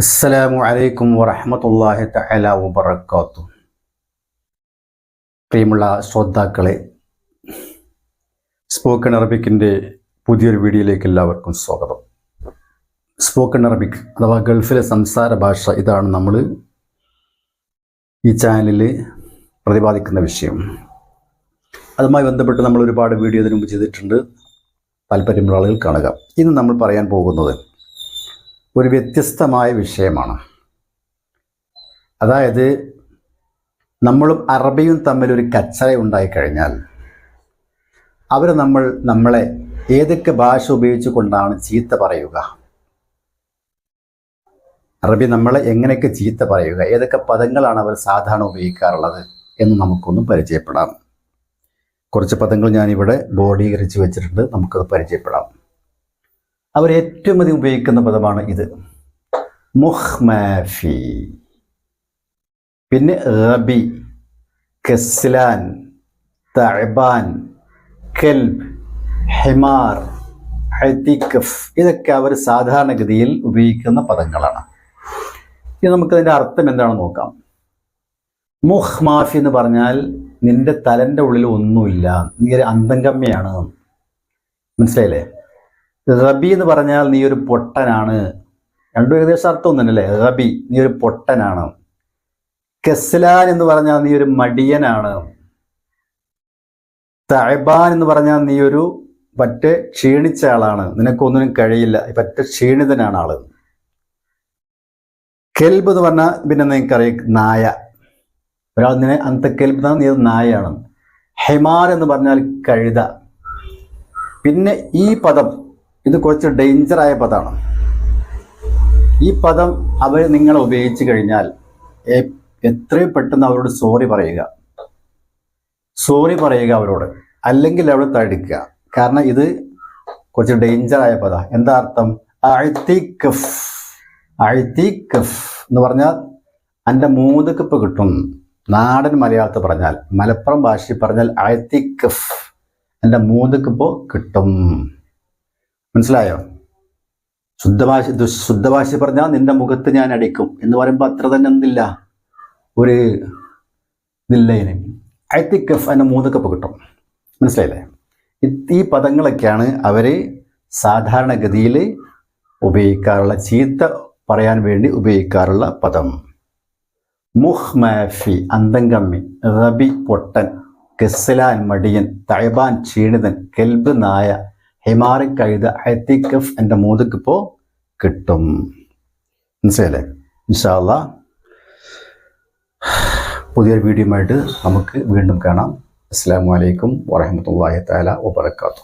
അസ്സലാമു അലൈക്കും വറഹമത്തല്ലാഹി തആല വബറകാത്തു പ്രിയമുള്ള ശ്രോതാക്കളെ സ്പോക്കൺ അറബിക്കിന്റെ പുതിയൊരു വീഡിയോയിലേക്ക് എല്ലാവർക്കും സ്വാഗതം. സ്പോക്കൺ അറബിക് അഥവാ ഗൾഫിലെ സംസാര ഭാഷ ഇതാണ് നമ്മൾ ഈ ചാനലിൽ പ്രതിപാദിക്കുന്ന വിഷയം. അതുമായി ബന്ധപ്പെട്ട് നമ്മൾ ഒരുപാട് വീഡിയോ ഇതിനു മുമ്പ് ചെയ്തിട്ടുണ്ട്. താല്പര്യമുള്ള ആളുകൾ കാണുക. ഇന്ന് നമ്മൾ പറയാൻ പോകുന്നത് ഒരു വ്യത്യസ്തമായ വിഷയമാണ്. അതായത് നമ്മളും അറബിയും തമ്മിലൊരു കച്ചറ ഉണ്ടായിക്കഴിഞ്ഞാൽ അവർ നമ്മൾ നമ്മളെ ഏതൊക്കെ ഭാഷ ഉപയോഗിച്ചുകൊണ്ടാണ് ചീത്ത പറയുക? അറബി നമ്മളെ എങ്ങനെയൊക്കെ ചീത്ത പറയുക? ഏതൊക്കെ പദങ്ങളാണ് അവർ സാധാരണ ഉപയോഗിക്കാറുള്ളത് എന്ന് നമുക്കൊന്ന് പരിചയപ്പെടാം. കുറച്ച് പദങ്ങൾ ഞാനിവിടെ ബോഡീകരിച്ച് വെച്ചിട്ടുണ്ട്. നമുക്കത് പരിചയപ്പെടാം. അവർ ഏറ്റവും അധികം ഉപയോഗിക്കുന്ന പദമാണ് ഇത്. മുഹ്മാഫി. പിന്നെ റബി കസ്ലാൻ തഅബാൻ കെൽബ് ഹിമാർ ഹത്തിക്കഫ് ഇതൊക്കെ അവർ സാധാരണഗതിയിൽ ഉപയോഗിക്കുന്ന പദങ്ങളാണ്. ഇനി നമുക്കതിന്റെ അർത്ഥം എന്താണെന്ന് നോക്കാം. മുഹ് മാഫി എന്ന് പറഞ്ഞാൽ നിന്റെ തലന്റെ ഉള്ളിൽ ഒന്നുമില്ല നീ ഒരു അന്തംഗമ്യാണ് മനസ്സിലായില്ലേ? റബി എന്ന് പറഞ്ഞാൽ നീ ഒരു പൊട്ടനാണ്. രണ്ടും ഏകദേശം അർത്ഥം തന്നെയല്ലേ റബി നീ ഒരു പൊട്ടനാണ്. കെസ്ലാൻ എന്ന് പറഞ്ഞാൽ നീ ഒരു മടിയനാണ്. തഴബാൻ എന്ന് പറഞ്ഞാൽ നീ ഒരു പറ്റ ക്ഷീണിച്ച ആളാണ്. നിനക്കൊന്നിനും കഴിയില്ല. പറ്റ ക്ഷീണിതനാണ് ആൾ. കെൽബ് എന്ന് പറഞ്ഞാൽ പിന്നെ നിനക്കറിയാം നായ. ഒരാൾ നിന്നെ അന്ത കെൽബ് നീ ഒരു നായയാണ്. ഹെമാർ എന്ന് പറഞ്ഞാൽ കഴുത. പിന്നെ ഈ പദം ഇത് കുറച്ച് ഡേഞ്ചറായ പദമാണ്. ഈ പദം അവർ നിങ്ങൾ ഉപയോഗിച്ച് കഴിഞ്ഞാൽ എത്രയും പെട്ടെന്ന് അവരോട് സോറി പറയുക. സോറി പറയുക അവരോട്. അല്ലെങ്കിൽ അവിടെ തടിക്കുക. കാരണം ഇത് കുറച്ച് ഡേഞ്ചറായ പദ. എന്താ അർത്ഥം? അഴുത്തി കഫ് എന്ന് പറഞ്ഞാൽ എന്റെ മൂതുക്കിപ്പ് കിട്ടും. നാടൻ മലയാളത്തിൽ പറഞ്ഞാൽ. മലപ്പുറം ഭാഷയിൽ പറഞ്ഞാൽ അഴ്ത്തിക്കഫ്. എന്റെ മൂതുക്കിപ്പോ കിട്ടും. മനസ്സിലായോ? ശുദ്ധഭാഷ ശുദ്ധഭാഷ പറഞ്ഞാൽ നിന്റെ മുഖത്ത് ഞാൻ അടിക്കും എന്ന് പറയുമ്പോൾ അത്ര തന്നെ ഒന്നില്ല ഒരു ഇതില്ല ഇനി അയത്തിക്കഫ് എന്റെ മൂന്നക്കപ്പ് കിട്ടും. മനസ്സിലായില്ലേ? ഈ പദങ്ങളൊക്കെയാണ് അവർ സാധാരണഗതിയിൽ ഉപയോഗിക്കാറുള്ള ചീത്ത പറയാൻ വേണ്ടി ഉപയോഗിക്കാറുള്ള പദം. മുഹ് മാഫി അന്തം അന്തംകമ്മി റബി പൊട്ടൻ കെസ്ലാൻ മടിയൻ തഴബാൻ ക്ഷീണിതൻ കെൽബ് നായ ഹിമാറി കഴുത ഹെത്തിക്കഫ് എന്റെ മൂതുക്കിപ്പോൾ കിട്ടും. മനസ്സിലല്ലേ ഇൻഷാല്ല പുതിയൊരു വീഡിയോയുമായിട്ട് നമുക്ക് വീണ്ടും കാണാം. അസ്സാം വലൈക്കും വാഹമത്തല്ലാഹി താല വാബർക്കാത്തു